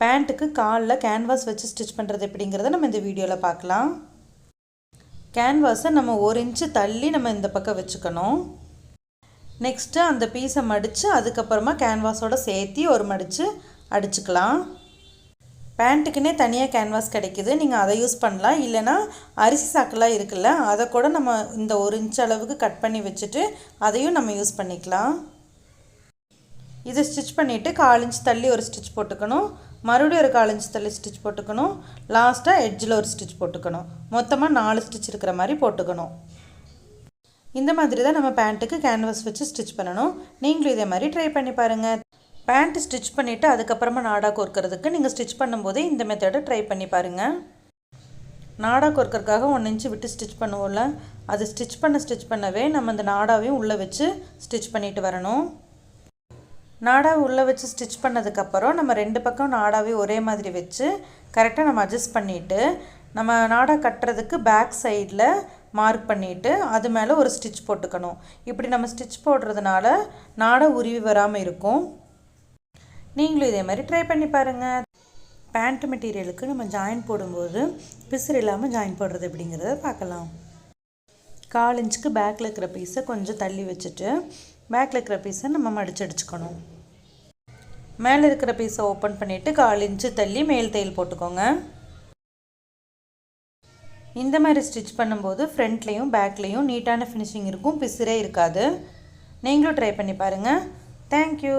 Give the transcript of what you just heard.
பேண்ட்டுக்கு காலில் கேன்வாஸ் வச்சு ஸ்டிச் பண்ணுறது எப்படிங்கிறத நம்ம இந்த வீடியோவில் பார்க்கலாம். கேன்வாஸை நம்ம ஒரு இன்ச்சு தள்ளி நம்ம இந்த பக்கம் வச்சுக்கணும். நெக்ஸ்ட்டு அந்த பீஸை மடித்து அதுக்கப்புறமா கேன்வாஸோட சேர்த்தி ஒரு மடித்து அடிச்சுக்கலாம். பேண்ட்டுக்குன்னே தனியாக கேன்வாஸ் கிடைக்கிது. நீங்கள் அதை யூஸ் பண்ணலாம். இல்லைனா அரிசி சாக்கெல்லாம் இருக்குல்ல அதை கூட நம்ம இந்த ஒரு இன்ச் அளவுக்கு கட் பண்ணி வச்சுட்டு அதையும் நம்ம யூஸ் பண்ணிக்கலாம். இதை ஸ்டிச் பண்ணிவிட்டு கால் இன்ச் தள்ளி ஒரு ஸ்டிச் போட்டுக்கணும். மறுபடியும் ஒரு காலஞ்சு தள்ளி ஸ்டிச் போட்டுக்கணும். லாஸ்ட்டாக எட்ஜில் ஒரு ஸ்டிச் போட்டுக்கணும். மொத்தமாக நாலு ஸ்டிச் இருக்கிற மாதிரி போட்டுக்கணும். இந்த மாதிரி தான் நம்ம பேண்ட்டுக்கு கேன்வாஸ் வச்சு ஸ்டிச் பண்ணணும். நீங்களும் இதே மாதிரி ட்ரை பண்ணி பாருங்கள் பேண்ட் ஸ்டிச் பண்ணிவிட்டு அதுக்கப்புறமா நாடா கோர்க்கறதுக்கு நீங்கள் ஸ்டிச் பண்ணும்போதே இந்த மெத்தடை ட்ரை பண்ணி பாருங்கள் நாடா கோர்க்கறதுக்காக ஒன் இன்ச்சு விட்டு ஸ்டிச் பண்ணுவோம்ல. அது ஸ்டிச் பண்ண ஸ்டிச் பண்ணவே நம்ம அந்த நாடாவையும் உள்ளே வச்சு ஸ்டிச் பண்ணிட்டு வரணும். நாடா உள்ளே வச்சு ஸ்டிச் பண்ணதுக்கப்புறம் நம்ம ரெண்டு பக்கம் நாடாவே ஒரே மாதிரி வச்சு கரெக்டாக நம்ம அட்ஜஸ்ட் பண்ணிவிட்டு நம்ம நாடா கட்டுறதுக்கு பேக் சைடில் மார்க் பண்ணிவிட்டு அது மேலே ஒரு ஸ்டிச் போட்டுக்கணும். இப்படி நம்ம ஸ்டிச் போடுறதுனால நாடா உருவி வராமல் இருக்கும். நீங்களும் இதே மாதிரி ட்ரை பண்ணி பாருங்கள் பேண்ட் மெட்டீரியலுக்கு நம்ம ஜாயின் போடும்போது பிசுறு இல்லாமல் ஜாயின் போடுறது அப்படிங்கிறத பார்க்கலாம். கால் இன்ச்சுக்கு பேக்கில் இருக்கிற பீஸை கொஞ்சம் தள்ளி வச்சுட்டு பேக்கில் இருக்கிற பீஸை நம்ம மடிச்சு அடிச்சுக்கணும். மேலே இருக்கிற பீஸை ஓப்பன் பண்ணிவிட்டு கால் இன்ச்சு தள்ளி மேல் தையல் போட்டுக்கோங்க. இந்த மாதிரி ஸ்டிச் பண்ணும்போது ஃப்ரண்ட்லேயும் பேக்லேயும் நீட்டான ஃபினிஷிங் இருக்கும். பிசுரே இருக்காது. நீங்களும் ட்ரை பண்ணி பாருங்கள் தேங்க்யூ